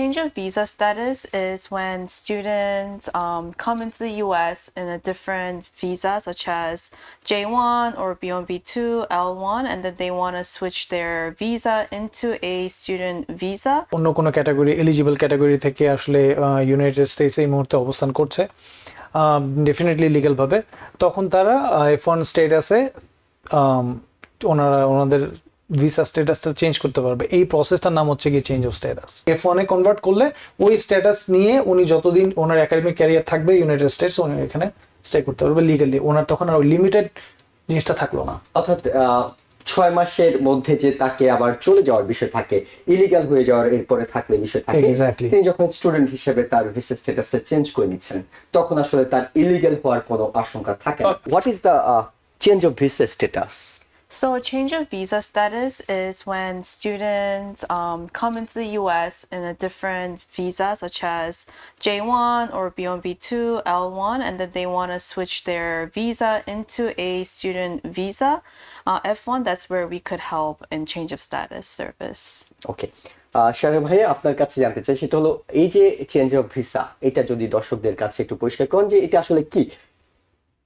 change of visa status is when students um, come into the US in a different visa, such as J1 or B1, B2, L1, and then they want to switch their visa into a student visa. অন্য কোনো category eligible category থেকে আসলে United states এই মুহূর্তে অবস্থান করছে definitely লিগ্যালভাবে তখন তারা এফ ওয়ান স্টেটাসে ওনারা ওনাদের ভিসা স্ট্যাটাসটা চেঞ্জ করতে পারবে। এই প্রসেসটার নাম হচ্ছে গিয়ে চেঞ্জ অফ স্ট্যাটাস এফ ওয়ানে কনভার্ট করলে ওই স্ট্যাটাস নিয়ে উনি যতদিন ওনার একাডেমিক ক্যারিয়ার থাকবে ইউনাইটেড স্টেটস উনি এখানে স্টে করতে পারবে লিগালি ওনার তখন আর লিমিটেড জিনিসটা থাকল না। অর্থাৎ ছয় মাসের মধ্যে যে তাকে আবার চলে যাওয়ার বিষয় থাকে ইলিগাল হয়ে যাওয়ার এরপরে থাকলে বিষয় থাকে তিনি যখন স্টুডেন্ট হিসেবে তার ভিসা স্ট্যাটাসটা চেঞ্জ করে নিচ্ছেন তখন আসলে তার ইলিগাল হওয়ার কোনো আশঙ্কা থাকে what is the change of visa status So, a change of visa status is when students um, come into the US in a different visa, such as J1 or B1, B2, L1, and then they want to switch their visa into a student visa. Uh, F1, that's where we could help in change of status service. ওকে শাহের ভাইয়া আপনার কাছে জানতে চাই সেটা হলো এই যে চেঞ্জ অফ ভিসা এটা যদি দর্শকদের কাছে একটু পরিষ্কার করেন যে এটা আসলে কি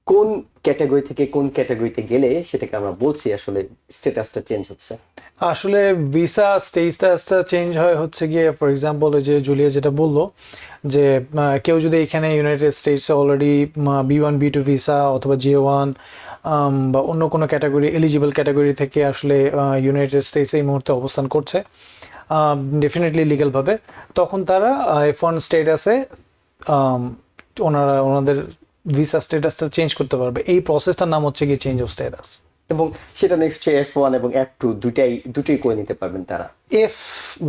কোন ক্যাটাগরি থেকে কোন ক্যাটাগরিতে গেলে সেটাকে আমরা বলছি আসলে স্ট্যাটাসটা চেঞ্জ হচ্ছে? আসলে ভিসা স্টেটাসটা চেঞ্জ হয় হচ্ছে গিয়ে ফর এক্সাম্পল যে জুলিয়া যেটা বলল, যে কেউ যদি এখানে United স্টেটসে already B one B two visa অথবা জিও ওয়ান বা অন্য কোনো ক্যাটাগরি এলিজিবল ক্যাটাগরি থেকে আসলে ইউনাইটেড স্টেটস এই মুহূর্তে অবস্থান করছে ডেফিনেটলি লিগ্যালভাবে তখন তারা এফ ওয়ান স্টেটাসে ওনারা, ওনাদের ভিসা স্ট্যাটাসটা চেঞ্জ করতে পারবে। এই প্রসেসটার নাম হচ্ছে গিয়ে চেঞ্জ অফ স্ট্যাটাস এবং সেটা নিশ্চয়ই এফ ওয়ান এবং এফ টু দুটাই দুটোই করে নিতে পারবেন তারা। এফ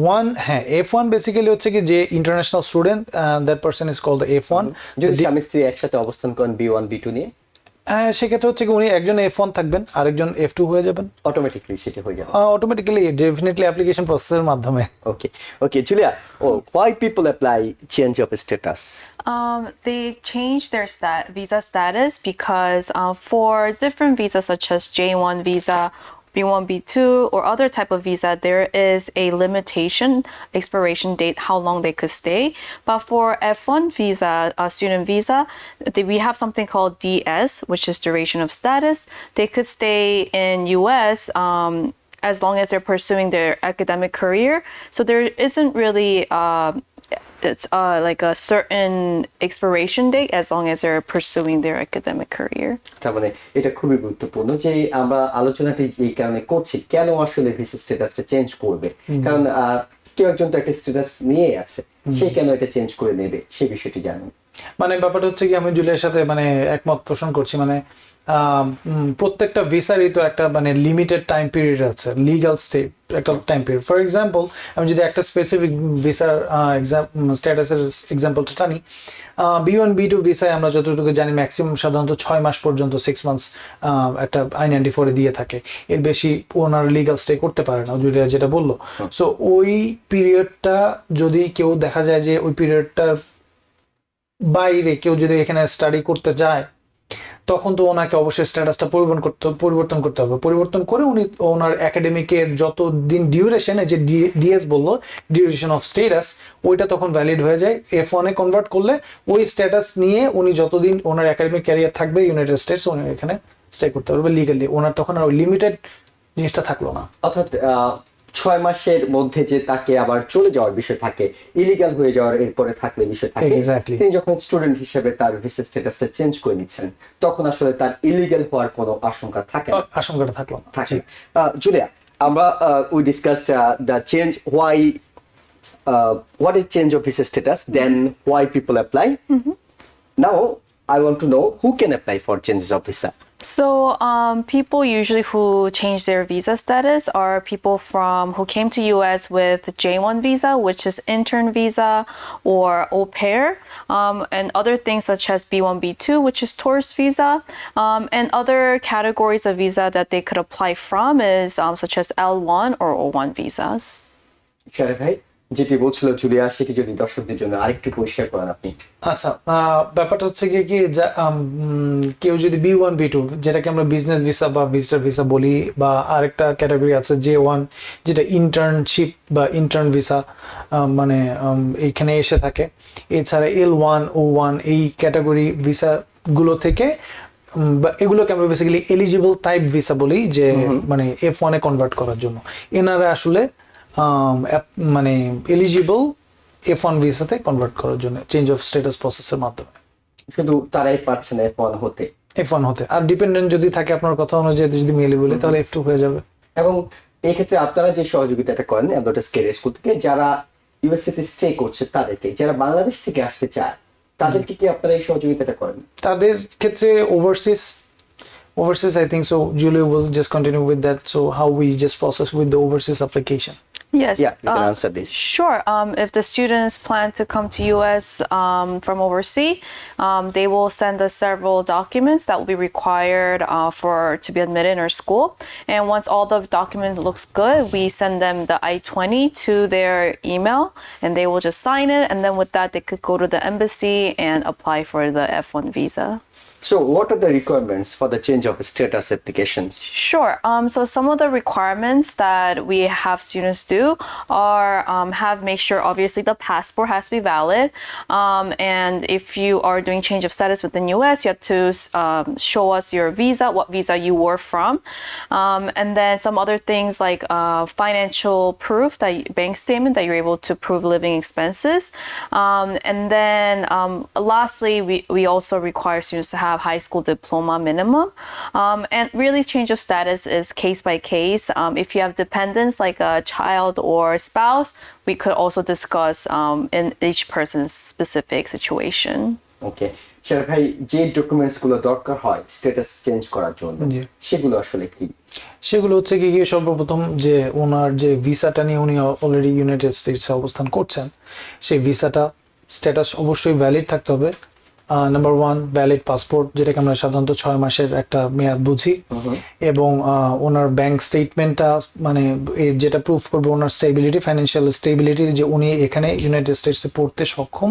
ওয়ান হ্যাঁ এফ ওয়ান বেসিক্যালি হচ্ছে কি যে international student that person is call the F one যদি স্বামী স্ত্রী একসাথে অবস্থান করেন বি ওয়ান বি টু নিয়ে। সেক্ষেত্রে হচ্ছে কি উনি একজন এফ ওয়ান থাকবেন আরেকজন এফ টু হয়ে যাবেন। অটোমেটিকলি সেটা হয়ে যাবে। অটোমেটিক্যালি ডেফিনেটলি অ্যাপ্লিকেশন প্রসেসের মাধ্যমে। Okay okay Julia O why people apply change of status Um, they change their stat visa status because uh, for different visas such as J1 visa, B1, B2, or other type of visa, there is a limitation expiration date how long they could stay. But for F1 visa, a student visa, we have something called DS, which is duration of status. They could stay in US. Um, as long as they're pursuing their academic career, so there isn't really uh, it's uh, like a certain expiration date as long as they're pursuing their academic career. তার মানে এটা খুবই গুরুত্বপূর্ণ যে আমরা আলোচনাটি এই কারণে করছি কেন আসলে ভিসা স্ট্যাটাসটা চেঞ্জ করবে? কারণ কেউ একজন তো একটা স্ট্যাটাস নিয়ে আছে। সে কেন এটা চেঞ্জ করে নেবে? সে বিষয়টি জানুন। মানে ব্যাপারটা হচ্ছে কি আমি জুলিয়ার সাথে মানে একমত পোষণ করছি মানে প্রত্যেকটা ভিসারই তো একটা মানে লিমিটেড টাইম পিরিয়ড আছে লিগাল স্টে একটা টাইম পিরিয়ড ফর এক্সাম্পল আমি যদি একটা স্পেসিফিক ভিসার স্ট্যাটাসের এক্সাম্পলটা টানি বি ওয়ান বি টু ভিসায় আমরা যতটুকু জানি ম্যাক্সিমাম সাধারণত ছয় মাস পর্যন্ত সিক্স মান্থস একটা আই নাইনটি ফোরে দিয়ে থাকে। এর বেশি ওনার লিগাল স্টে করতে পারে না জুলিয়া যেটা বলল। সো ওই পিরিয়ডটা যদি কেউ দেখা যায় যে ওই পিরিয়ডটা বাইরে কেউ যদি এখানে স্টাডি করতে যায়, তখন তো ওনাকে অবশ্যই স্ট্যাটাসটা পরিবর্তন করতে পরিবর্তন করতে হবে। পরিবর্তন করে উনি ওনার একাডেমিকের যত দিন ডিউরেশনে যে ডিএস বলল ডিউরেশন অফ স্ট্যাটাস ওইটা তখন ভ্যালিড হয়ে যায়। এফ ওয়ানে কনভার্ট করলে ওই স্ট্যাটাস নিয়ে উনি যতদিন ওনার একাডেমিক ক্যারিয়ার থাকবে ইউনাইটেড স্টেটস উনি এখানে স্টে করতে পারবে লিগালি ওনার তখন আর লিমিটেড জিনিসটা থাকল না। অর্থাৎ ছয় মাসের মধ্যে যে তাকে আবার চলে যাওয়ার বিষয় থাকে ইলিগাল হয়ে যাওয়ার এরপরে থাকলে বিষয় থাকে তিনি যখন স্টুডেন্ট হিসেবে তার ভিসা স্ট্যাটাসটা চেঞ্জ করে নিচ্ছেন তখন আসলে তার ইলিগাল হওয়ার কোনো আশঙ্কা থাকে না। আশঙ্কাটা থাকল থাকে জুলিয়া আমরা we discussed the change why what is change of visa status then why people apply now I want to know who can apply for changes of visa So um, people usually who change their visa status are people from who came to U.S. with J1 visa, which is intern visa or au pair, um, and other things such as B1, B2, which is tourist visa, um, and other categories of visa that they could apply from is um, such as L1 or O1 visas. Sharifay? যেটি বলছিল Julia সেটি যদি দর্শকদের জন্য আরেকটু পরিষ্কার করেন আপনি। আচ্ছা ব্যাপারটা হচ্ছে কি কি কেউ যদি বি ওয়ান বি টু যেটাকে আমরা বিজনেস ভিসা বা ভিজিটার ভিসা বলি বা আরেকটা ক্যাটাগরি আছে জে ওয়ান যেটা ইন্টার্নশিপ বা ইন্টার্ন ভিসা মানে এইখানে এসে থাকে। এছাড়া এল ওয়ান ও ওয়ান এই ক্যাটাগরি ভিসা গুলো থেকে এগুলোকে আমরা বেসিক্যালি এলিজিবল টাইপ ভিসা বলি যে মানে এফ ওয়ানে কনভার্ট করার জন্য। এনারা আসলে মানে এলিজিবল এফ ওয়ান ভিসাতে কনভার্ট করার জন্য চেঞ্জ অফ স্ট্যাটাস প্রসেসের মাধ্যমে। শুধু তারাই পারছে না ফোন হতে। এফ ওয়ান হতে। আর ডিপেন্ডেন্ট যদি থাকে আপনার কথা অনুযায়ী যদি মেলে বলি তাহলে এফ টু হয়ে যাবে। এবং এই ক্ষেত্রে আপনারা যে সহযোগিতাটা করেন অ্যাডভার্টাইজ কেরিয়ার স্কুল থেকে যারা ইউএসএ তে স্টে করছে তাদেরকে যারা বাংলাদেশ থেকে আসতে চায় তাদেরকে কি আপনারা এই সহযোগিতাটা করেন? তাদের ক্ষেত্রে overseas overseas I think so Julio will just continue with that so how we just process with the overseas application Yes. Yeah, you can uh, answer this. Sure. Um, if the students plan to come to US um, from overseas, um, they will send us several documents that will be required uh, for to be admitted in our school. And once all the document looks good, we send them the I-20 to their email, and they will just sign it. And then with that, they could go to the embassy and apply for the F1 visa. So what are the requirements for the change of status applications? Sure. Um, so some of the requirements that we have students do are um, have make sure obviously the passport has to be valid, um, and if you are doing change of status within U.S., you have to um, show us your visa, what visa you were from, um, and then some other things like uh, financial proof that bank statement that you're able to prove living expenses, um, and then lastly, we we also require students to have high school diploma minimum. Um, and really, change of status is case by case. Um, if you have dependents like a child or spouse, we could also discuss um, in each person's specific situation. Okay sir ভাই যে দরকার হয় status change করার জন্য সেগুলো আসলে কি সেগুলো হচ্ছে কি গিয়ে সর্বপ্রথম যে ওনার যে ভিসাটা নিয়ে উনি অলরেডি ইউনাইটেড স্টেটসে অবস্থান করছেন সেই ভিসাটা স্ট্যাটাস অবশ্যই ভ্যালিড থাকতে হবে নাম্বার ওয়ান ভ্যালিড পাসপোর্ট যেটাকে আমরা সাধারণত ছয় মাসের একটা মেয়াদ বুঝি। এবং ওনার ব্যাংক স্টেটমেন্টটা মানে যেটা প্রুফ করবে ওনার স্টেবিলিটি ফাইন্যান্সিয়াল স্টেবিলিটি যে উনি এখানে ইউনাইটেড স্টেটসে পড়তে সক্ষম।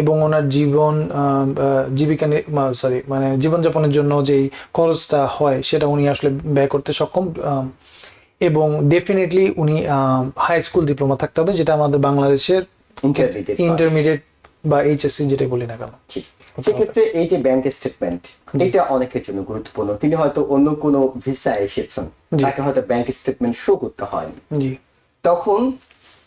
এবং ওনার জীবন জীবিকা সরি মানে জীবনযাপনের জন্য যেই খরচটা হয় সেটা উনি আসলে ব্যয় করতে সক্ষম। এবং ডেফিনেটলি উনি হাই স্কুল ডিপ্লোমা থাকতে হবে যেটা আমাদের বাংলাদেশের ইন্টারমিডিয়েট বা এইচএসসি যেটা বলি না কেন। সেক্ষেত্রে এই যে ব্যাংক স্টেটমেন্ট এটা অনেকের জন্য গুরুত্বপূর্ণ। তিনি হয়তো অন্য কোনো ভিসা এসেছেন তাকে হয়তো ব্যাংক স্টেটমেন্ট শো করতে হয়নি। তখন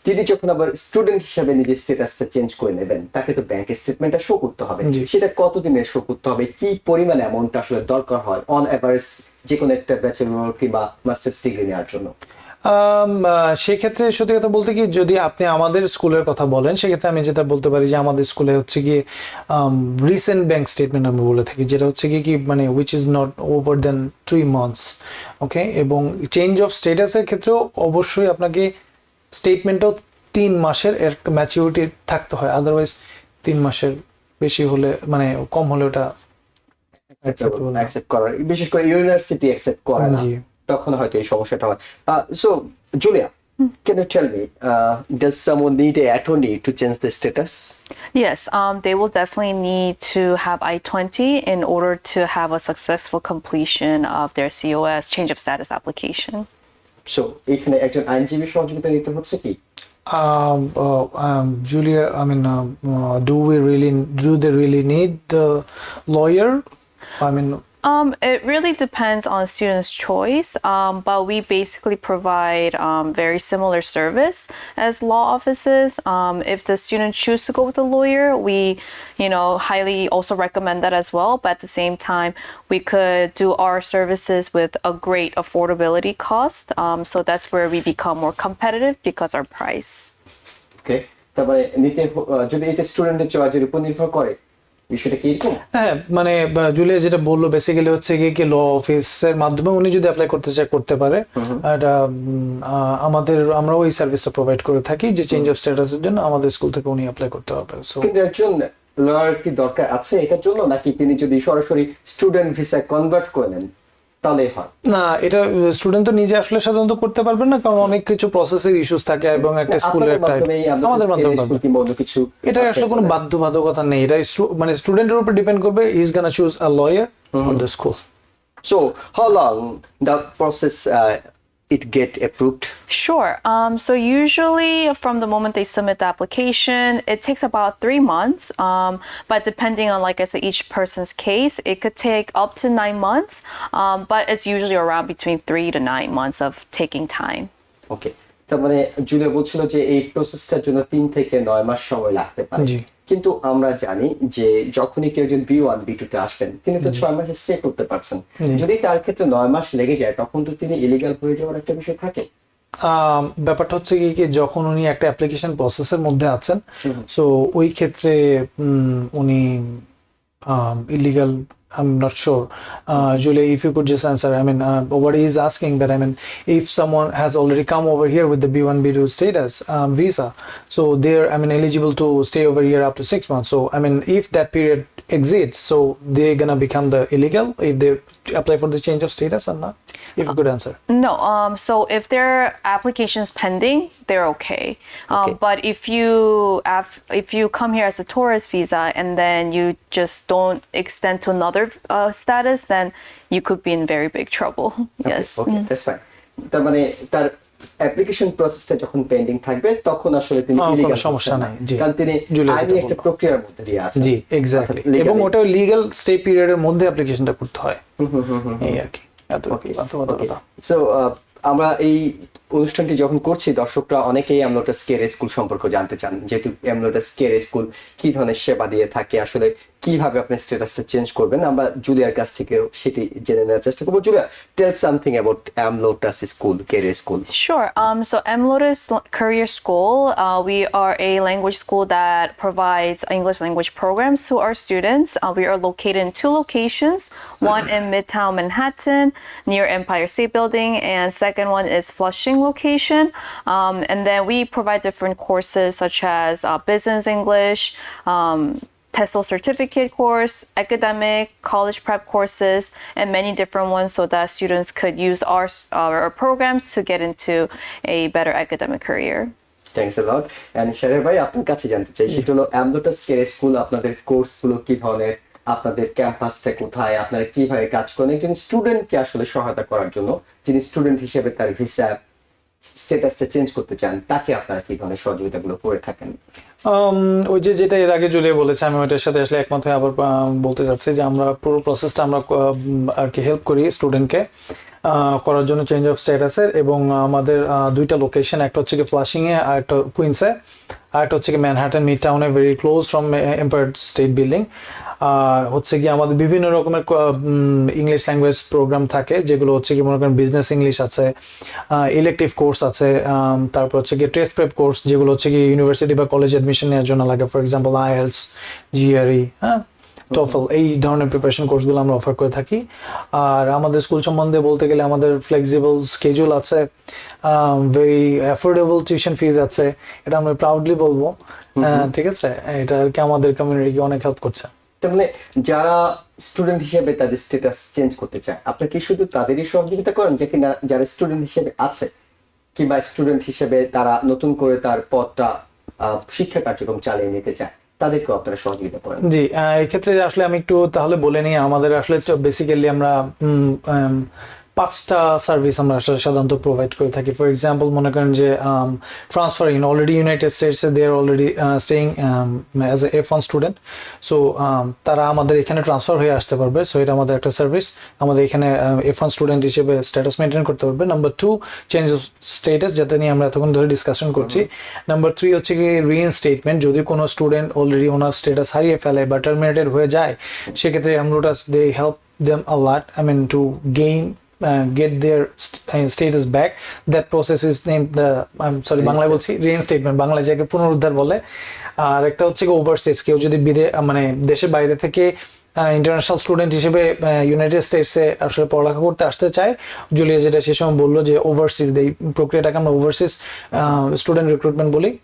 তিনি যখন আবার স্টুডেন্ট হিসেবে নিজের স্ট্যাটাসটা চেঞ্জ করে নেবেন তাকে তো ব্যাংক স্টেটমেন্টটা শো করতে হবে। সেটা কতদিনের শো করতে হবে? কি পরিমাণ অ্যামাউন্ট আসলে দরকার হয় অন এভারেজ যে কোনো একটা ব্যাচেলর কিংবা মাস্টার্স ডিগ্রি নেওয়ার জন্য? সেক্ষেত্রে সত্যি কথা বলতে কি যদি আপনি আমাদের স্কুলের কথা বলেন সেক্ষেত্রে আমি যেটা বলতে পারি যে আমাদের স্কুলে হচ্ছে কি রিসেন্ট ব্যাংক স্টেটমেন্ট আমি বলে থাকি যেটা হচ্ছে কি কি মানে which is not over then three months okay এবং চেঞ্জ অফ স্টেটাসের ক্ষেত্রেও অবশ্যই আপনাকে স্টেটমেন্টও তিন মাসের এর ম্যাচিউরিটি থাকতে হয় আদারওয়াইজ তিন মাসের বেশি হলে মানে কম হলে ওটা। অ্যাকসেপ্ট করার বিশেষ করে ইউনিভার্সিটি অ্যাকসেপ্ট করে না। তখন হয়তো এই সমস্যাটা হয় so Julia Can you tell me, uh, does someone need a attorney to change the status? Yes, um, they will definitely need to have I-20 in order to have a successful completion of their COS change of status application. So এখানে একজন আইনজীবী সহযোগিতা নিতে হচ্ছে কি Um, uh, um, Julia, I mean, um, uh, do we really, do they really need the lawyer? I mean, Um, it really depends on students' choice, um, but we basically provide um, very similar service as law offices. Um, if the student choose to go with a lawyer, we, you know, highly also recommend that as well. But at the same time, we could do our services with a great affordability cost. Um, so that's where we become more competitive because our price. ওকে তারপরে নিতে হ- আহ, যদি এটা স্টুডেন্টের চয়েসের উপর নির্ভর করে বিষয়টা কি হ্যাঁ মানে জুলিয়া যেটা বলল বেসিক্যালি হচ্ছে গিয়ে কি ল অফিসের মাধ্যমে উনি যদি অ্যাপ্লাই করতে চায় করতে পারে। এটা আমাদের আমরাও এই সার্ভিসটা প্রোভাইড করে থাকি যে চেঞ্জ অফ স্ট্যাটাসের জন্য আমাদের স্কুল থেকে উনি অ্যাপ্লাই করতে হবে সো একজন লয়ার কি দরকার আছে এটার জন্য? নাকি তিনি যদি সরাসরি স্টুডেন্ট ভিসা কনভার্ট করে নেন? তাহলে হয়। না এটা স্টুডেন্ট তো নিজে আসলে সাধারণত করতে পারবেন না কারণ অনেক কিছু প্রসেসের ইস্যুস থাকে এবং একটা স্কুলের একটা আমাদের মাধ্যমে কিছু এটা আসলে কোনো বাধ্যবাধকতা নেই। এটা মানে স্টুডেন্টের উপর ডিপেন্ড করবে is gonna choose a lawyer on the school so how long the process it get approved? Sure. Um, so usually from the moment they submit the application, it takes about three months. Um, but depending on, like I said, each person's case, it could take up to nine months. Um, but it's usually around between three to nine months of taking time. ওকে তার মানে জুলে বলছিল যে এই প্রসেসটার জন্য তিন থেকে নয় মাস সময় লাগতে পারে জি। কিন্তু আমরা জানি যে যখনই কেউ যদি বি ওয়ান বি টু তে আসবেন তিনি তো ছয় মাসে স্টে করতে পারছেন। যদি তার ক্ষেত্রে নয় মাস লেগে যায় তখন তো তিনি ইলিগাল হয়ে যাওয়ার একটা বিষয় থাকে। ব্যাপারটা হচ্ছে কি যখন উনি একটা অ্যাপ্লিকেশন প্রসেসের মধ্যে আছেন সো ওই ক্ষেত্রে উনি illegal I'm not sure. Uh, Julia, if you could just answer, I mean, uh, what he is asking that, I mean, if someone has already come over here with the B1, B2 status um, visa, so they're, I mean, eligible to stay over here up to six months. So, I mean, if that period exceeds, so they're gonna become the illegal if they apply for the change of status or not? If you could answer. No. Um, so if their application is pending, they're okay. Um, Okay. But if you have, if you come here as a tourist visa and then you just don't extend to another uh, status, then you could be in very big trouble. Okay, yes. Okay that's fine তার মানে তার application প্রসেসটা যখন pending থাকবে তখন আসলে তিনি illegal সমস্যা। নাই, জি। কারণ তিনি আইনি একটা। প্রক্রিয়ার মধ্যে দিয়ে আছেন জি এক্স্যাক্টলি এবং। ওটা লিগ্যাল স্টে পিরিয়ডের মধ্যে অ্যাপ্লিকেশনটা করতে হয় এই আর কি এত বাধ্যবাধকতা সো আমরা এই অনুষ্ঠানটি যখন করছি দর্শকরা অনেকেই অ্যামলোটাস কেয়ার স্কুল সম্পর্কে জানতে চান যেহেতু অ্যামলোটাস কেয়ার স্কুল কি ধরনের সেবা দিয়ে থাকে আসলে কীভাবে আপনি স্ট্যাটাসটা চেঞ্জ করবেন আমরা জুলিয়ার কাছ থেকে সেটি জেনে নেওয়ার চেষ্টা করব Julia tell something about Amlotus school care school Sure. Um, so M Lotus Career School, uh, we are a language school that provides English language programs to our students. Uh, we are located in two locations, one in Midtown Manhattan near Empire State Building, and second one is Flushing location. Um, and then we provide different courses such as uh, business English. Um, TESOL certificate course, academic, college prep courses, and many different ones so that students could use our, our programs to get into a better academic career. Thanks lot and শেরের ভাই আপনার কাছে জানতে চাই সেটা হলো অ্যামলোটাস care school আপনাদের কোর্সগুলো কি ধরনের আপনাদের ক্যাম্পাসটা কোথায় আপনারা কিভাবে কাজ করেন একজন স্টুডেন্টকে আসলে সহায়তা করার জন্য যিনি স্টুডেন্ট হিসেবে তার ভিসা স্ট্যাটাসটা চেঞ্জ করতে চান তাকে আপনারা কি ধরনের সহযোগিতাগুলো করে থাকেন? Um, ওই যে যেটা এর আগে জুলিয়ে বলেছে আমি ওইটার সাথে আসলে একমত হয়ে আবার বলতে চাচ্ছি যে আমরা পুরো প্রসেসটা আমরা আর কি হেল্প করি স্টুডেন্টকে করার জন্য চেঞ্জ অফ স্ট্যাটাসের এবং আমাদের দুইটা লোকেশন একটা হচ্ছে কি ফ্লাশিং এ আর একটা কুইন্সে আর একটা হচ্ছে কি ম্যানহাটন মিড টাউনে very close from Empire State Building হচ্ছে কি আমাদের বিভিন্ন রকমের ইংলিশ ল্যাঙ্গুয়েজ প্রোগ্রাম থাকে যেগুলো হচ্ছে কি মনে করেন বিজনেস ইংলিশ আছে ইলেকটিভ কোর্স আছে তারপর হচ্ছে কি টেস্ট প্রেপ কোর্স যেগুলো হচ্ছে কি ইউনিভার্সিটি বা কলেজ অ্যাডমিশন নেওয়ার জন্য লাগে। ফর এক্সাম্পল আইএলস জিআরই হ্যাঁ? টফল এই ধরনের প্রিপারেশন কোর্সগুলো আমরা অফার করে থাকি। আর আমাদের স্কুল সম্বন্ধে বলতে গেলে আমাদের ফ্লেক্সিবল স্কেজুল আছে ভেরি অ্যাফোর্ডেবল টিউশন ফিজ আছে এটা আমরা প্রাউডলি বলব। ঠিক আছে? এটা আর কি আমাদের কমিউনিটিকে অনেক হেল্প করছে। মানে যারা স্টুডেন্ট হিসেবে তাদের স্ট্যাটাস চেঞ্জ করতে চায় আপনি কি শুধু তাদেরই সহযোগিতা করেন, যে কিনা যারা স্টুডেন্ট হিসেবে আছে? কিংবা স্টুডেন্ট হিসেবে তারা নতুন করে তার পথটা শিক্ষা কার্যক্রম চালিয়ে নিতে চায়, তাদেরকেও আপনারা সহযোগিতা করেন। জি এক্ষেত্রে আসলে আমি একটু তাহলে বলে নিই, আমাদের আসলে বেসিক্যালি আমরা পাঁচটা সার্ভিস আমরা আসলে সাধারণত প্রোভাইড করে থাকি। ফর এক্সাম্পল মনে করেন যে transfer in already United স্টেটসে they are already staying as a F one student so তারা আমাদের এখানে ট্রান্সফার হয়ে আসতে পারবে। সো এটা আমাদের একটা সার্ভিস আমাদের এখানে এফ ওয়ান স্টুডেন্ট হিসেবে স্ট্যাটাস মেনটেন করতে পারবে। Number two change of status যাতে নিয়ে আমরা এতক্ষণ ধরে ডিসকাশন করছি। নাম্বার থ্রি হচ্ছে কি রিইনস্টেটমেন্ট যদি কোনো স্টুডেন্ট অলরেডি ওনার স্টেটাস হারিয়ে ফেলে বা টার্মিনেটেড হয়ে যায় সেক্ষেত্রে Amlotus they help them a lot I mean to gain uh, get their st- uh, status back. That process is named the I'm sorry বাংলায় বলছি রিইনস্টেটমেন্ট বাংলায় যাকে পুনরুদ্ধার বলে। আর একটা হচ্ছে ওভারসিজ কেউ যদি বিদে মানে দেশের বাইরে থেকে ইন্টারন্যাশনাল স্টুডেন্ট হিসেবে ইউনাইটেড স্টেটসে আসলে পড়ালেখা করতে আসতে চায়। জুলিয়া যেটা সে সময় বলল যে ওভারসিজ এই প্রক্রিয়াটাকে আমরা ওভারসিজ স্টুডেন্ট রিক্রুটমেন্ট বলি।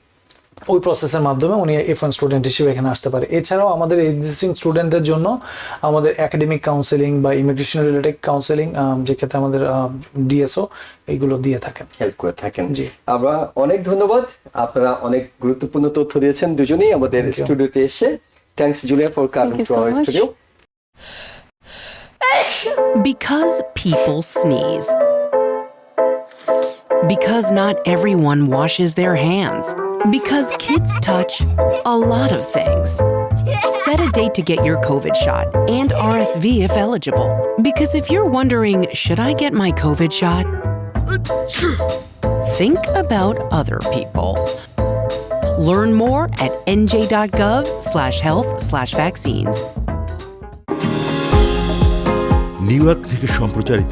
ওই প্রসেসের মাধ্যমে উনি এফ ওয়ান স্টুডেন্ট হিসেবে এখানে আসতে পারে। এছাড়াও আমাদের এক্সিস্টিং স্টুডেন্টদের জন্য আমাদের একাডেমিক কাউন্সেলিং বা ইমিগ্রেশন রিলেটেড কাউন্সেলিং যেক্ষেত্রে আমাদের ডিএসও এইগুলো দিয়ে থাকেন। হেল্প করে থাকেন। জি। আমরা অনেক ধন্যবাদ। আপনারা অনেক গুরুত্বপূর্ণ তথ্য দিয়েছেন দুজনেই আমাদের স্টুডিওতে এসে। Thanks Julia for coming to our studio Because people sneeze. Because not everyone washes their hands. Because kids touch a lot of things. Set a date to get your COVID shot and RSV if eligible. Because if you're wondering, should I get my COVID shot? Think about other people. Learn more at nj.gov slash health slash vaccines. New York থেকে সম্প্রচারিত